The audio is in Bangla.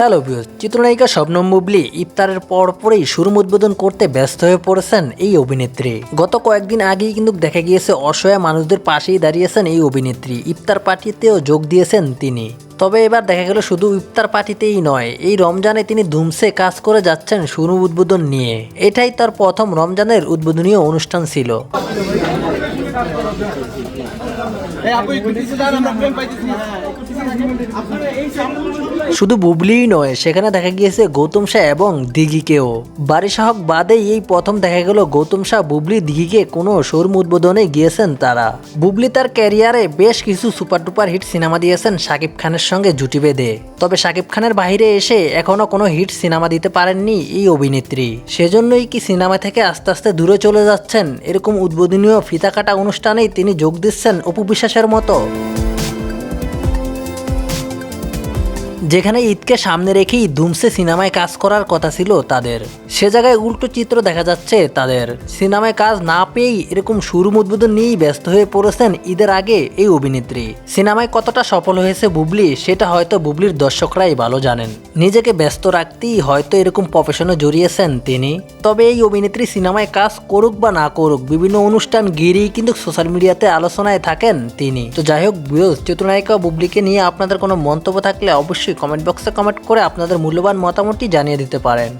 হ্যালো ভিউজ চিত্রনায়িকা শবনম বুবলি ইফতারের পর পরেই শুরু উদ্বোধন করতে ব্যস্ত হয়ে পড়েছেন এই অভিনেত্রী। গত কয়েকদিন আগেই কিন্তু দেখা গিয়েছে অসহায় মানুষদের পাশেই দাঁড়িয়েছেন এই অভিনেত্রী। ইফতার পার্টিতেও যোগ দিয়েছেন তিনি। তবে এবার দেখা গেল শুধু ইফতার পার্টিতেই নয়, এই রমজানে তিনি ধুমসে কাজ করে যাচ্ছেন শুরু উদ্বোধন নিয়ে। এটাই তার প্রথম রমজানের উদ্বোধনীয় অনুষ্ঠান ছিল। শুধু বুবলিই নয়, সেখানে দেখা গিয়েছে গৌতম শাহ এবং দিঘিকেও। বাড়ি সাহক বাদেই এই প্রথম দেখা গেল গৌতম শাহ, বুবলি, দিঘিকে কোনো শোরুম উদ্বোধনে গিয়েছেন তারা। বুবলি তার ক্যারিয়ারে বেশ কিছু সুপার টুপার হিট সিনেমা দিয়েছেন শাকিব খানের সঙ্গে জুটি বেঁধে। তবে শাকিব খানের বাইরে এসে এখনও কোনো হিট সিনেমা দিতে পারেননি এই অভিনেত্রী। সেজন্যই কি সিনেমা থেকে আস্তে আস্তে দূরে চলে যাচ্ছেন এরকম উদ্বোধনীয় ফিতা কাটা অনুষ্ঠানেই তিনি যোগ দিচ্ছেন অপু বিশ্বাসের মতো? যেখানে ঈদকে সামনে রেখেই ধুমসে সিনেমায় কাজ করার কথা ছিল তাদের। সে জায়গায় উল্টো চিত্র দেখা যাচ্ছে তাদের। সিনেমায় কাজ না পেয়েই এরকম শুরু উদ্বোধন নিয়েই ব্যস্ত হয়ে পড়েছেন ঈদের আগে এই অভিনেত্রী। সিনেমায় কতটা সফল হয়েছে বুবলি, সেটা হয়তো বুবলির দর্শকরাই ভালো জানেন। নিজেকে ব্যস্ত রাখতেই হয়তো এরকম প্রফেশনে জড়িয়েছেন তিনি। তবে এই অভিনেত্রী সিনেমায় কাজ করুক বা না করুক, বিভিন্ন অনুষ্ঠান গিরেই কিন্তু সোশ্যাল মিডিয়াতে আলোচনায় থাকেন তিনি। তো যাই হোক বিরোধ চিত্রনায়িকা বুবলিকে নিয়ে আপনাদের কোনো মন্তব্য থাকলে অবশ্যই কমেন্ট বক্সে কমেন্ট করে আপনাদের মূল্যবান মতামতটি জানিয়ে দিতে পারেন।